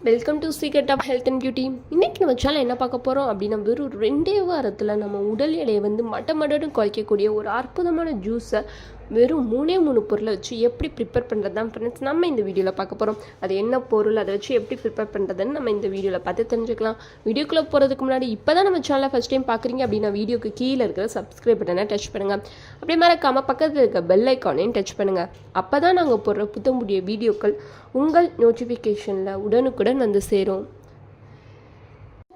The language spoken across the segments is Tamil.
Welcome to secret of health and beauty இன்னைக்கு நம்ம சேனல் என்ன பார்க்க போகிறோம் அப்படின்னா வெறும் ரெண்டே வாரத்தில் நம்ம உடல் எடையை வந்து மட்ட மடன்னு குறைக்கக்கூடிய ஒரு அற்புதமான ஜூஸை வெறும் மூணே மூணு பொருளை வச்சு எப்படி ப்ரிப்பேர் பண்ணுறது தான் ஃப்ரெண்ட்ஸ் நம்ம இந்த வீடியோவில் பார்க்க போகிறோம் அது என்ன பொருள் அதை வச்சு எப்படி ப்ரிப்பேர் பண்ணுறதுன்னு நம்ம இந்த வீடியோவில் பார்த்து தெரிஞ்சுக்கலாம். வீடியோக்குள்ளே போகிறதுக்கு முன்னாடி இப்போ தான் நம்ம சேனலை ஃபஸ்ட் டைம் பார்க்குறீங்க அப்படின்னா வீடியோக்கு கீழே இருக்கிற சப்ஸ்கிரைப் பட்டனை டச் பண்ணுங்கள் அப்படியே மறக்காமல் பக்கத்தில் இருக்க பெல் ஐக்கானையும் டச் பண்ணுங்கள் அப்போ தான் நாங்கள் போடுற புத்தம் புதிய வீடியோக்கள் உங்கள் நோட்டிஃபிகேஷனில் உடனுக்குடன் வந்து சேரும்.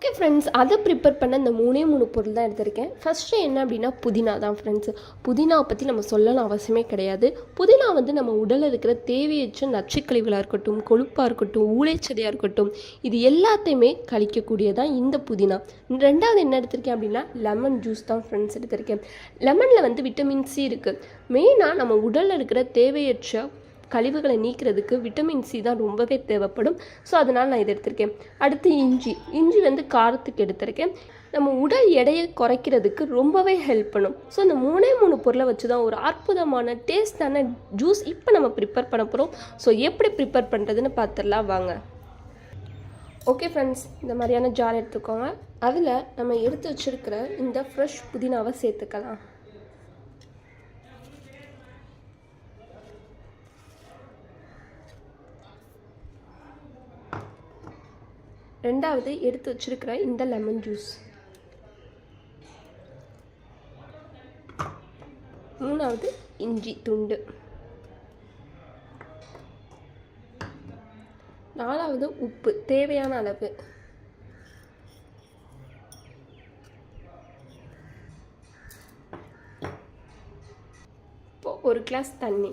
ஓகே ஃப்ரெண்ட்ஸ் அதை ப்ரிப்பேர் பண்ண இந்த மூணே மூணு பொருள் தான் எடுத்திருக்கேன். ஃபஸ்ட்டு என்ன அப்படின்னா புதினா தான் ஃப்ரெண்ட்ஸ் புதினாவை பற்றி நம்ம சொல்லணும் அவசியமே கிடையாது. புதினா வந்து நம்ம உடலில் இருக்கிற தேவையற்ற நச்சுக்கழிவுகளாக இருக்கட்டும் கொழுப்பாக இருக்கட்டும் ஊழைச்சதையாக இருக்கட்டும் இது எல்லாத்தையுமே கழிக்கக்கூடியதான் இந்த புதினா. ரெண்டாவது என்ன எடுத்திருக்கேன் அப்படின்னா லெமன் ஜூஸ் தான் ஃப்ரெண்ட்ஸ் எடுத்திருக்கேன். லெமனில் வந்து விட்டமின் சி இருக்குது மெயினாக நம்ம உடலில் இருக்கிற தேவையற்ற கழிவுகளை நீக்கிறதுக்கு விட்டமின் சி தான் ரொம்பவே தேவைப்படும். ஸோ அதனால் நான் இதை எடுத்திருக்கேன். அடுத்து இஞ்சி. இஞ்சி வந்து காரத்துக்கு எடுத்திருக்கேன். நம்ம உடல் எடையை குறைக்கிறதுக்கு ரொம்பவே ஹெல்ப் பண்ணும். ஸோ இந்த மூணே மூணு பொருளை வச்சு தான் ஒரு அற்புதமான டேஸ்டான ஜூஸ் இப்போ நம்ம ப்ரிப்பேர் பண்ண போகிறோம் ஸோ எப்படி ப்ரிப்பேர் பண்ணுறதுன்னு பார்த்துடலாம் வாங்க. ஓகே ஃப்ரெண்ட்ஸ் இந்த மாதிரியான ஜார் எடுத்துக்கோங்க. அதில் நம்ம எடுத்து வச்சுருக்கிற இந்த ஃப்ரெஷ் புதினாவை சேர்த்துக்கலாம். ரெண்டாவது எடுத்து வச்சிருக்கிற இந்த லெமன் ஜூஸ் மூணாவது இஞ்சி துண்டு. நாலாவது உப்பு தேவையான அளவு. இப்போ ஒரு கிளாஸ் தண்ணி.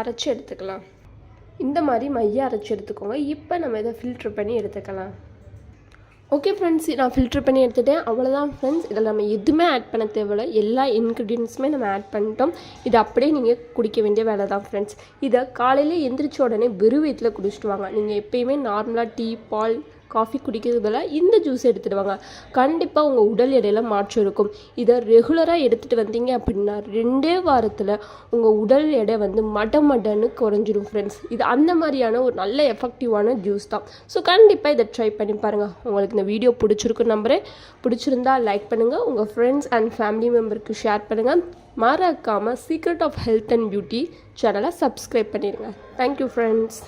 அரைச்சி எடுத்துக்கலாம். இந்த மாதிரி மைய அரைச்சி எடுத்துக்கோங்க. இப்போ நம்ம இதை ஃபில்ட்ரு பண்ணி எடுத்துக்கலாம். ஓகே ஃப்ரெண்ட்ஸ் நான் ஃபில்ட்ரு பண்ணி எடுத்துட்டேன். அவ்வளோதான் ஃப்ரெண்ட்ஸ் இதில் நம்ம எதுவுமே ஆட் பண்ண தேவையில்ல. எல்லா இன்க்ரீடியன்ஸுமே நம்ம ஆட் பண்ணிட்டோம். இது அப்படியே நீங்கள் குடிக்க வேண்டிய வேலை தான் ஃப்ரெண்ட்ஸ் இதை காலையில் எந்திரிச்ச உடனே வெறும் வயிற்றில் குடிச்சிட்டு வாங்க. நீங்கள் எப்பயுமே நார்மலாக டீ பால் காஃபி குடிக்கிறது பதிலாக இந்த ஜூஸ் எடுத்துகிட்டு வாங்க கண்டிப்பாக உங்கள் உடல் எடையில மாற்றம் இருக்கும். இதை ரெகுலராக எடுத்துகிட்டு வந்தீங்க அப்படின்னா ரெண்டே வாரத்தில் உங்கள் உடல் எடை வந்து மட மடன்னு குறைஞ்சிடும் ஃப்ரெண்ட்ஸ் இது அந்த மாதிரியான ஒரு நல்ல எஃபெக்டிவான ஜூஸ் தான். ஸோ கண்டிப்பாக இதை ட்ரை பண்ணி பாருங்கள் உங்களுக்கு இந்த வீடியோ பிடிச்சிருக்கு நம்புறேன். பிடிச்சிருந்தா லைக் பண்ணுங்கள் உங்கள் ஃப்ரெண்ட்ஸ் அண்ட் ஃபேமிலி மெம்பருக்கு ஷேர் பண்ணுங்கள் மறக்காமல் secret of health and beauty சேனலை சப்ஸ்கிரைப் பண்ணிடுங்க. Thank you friends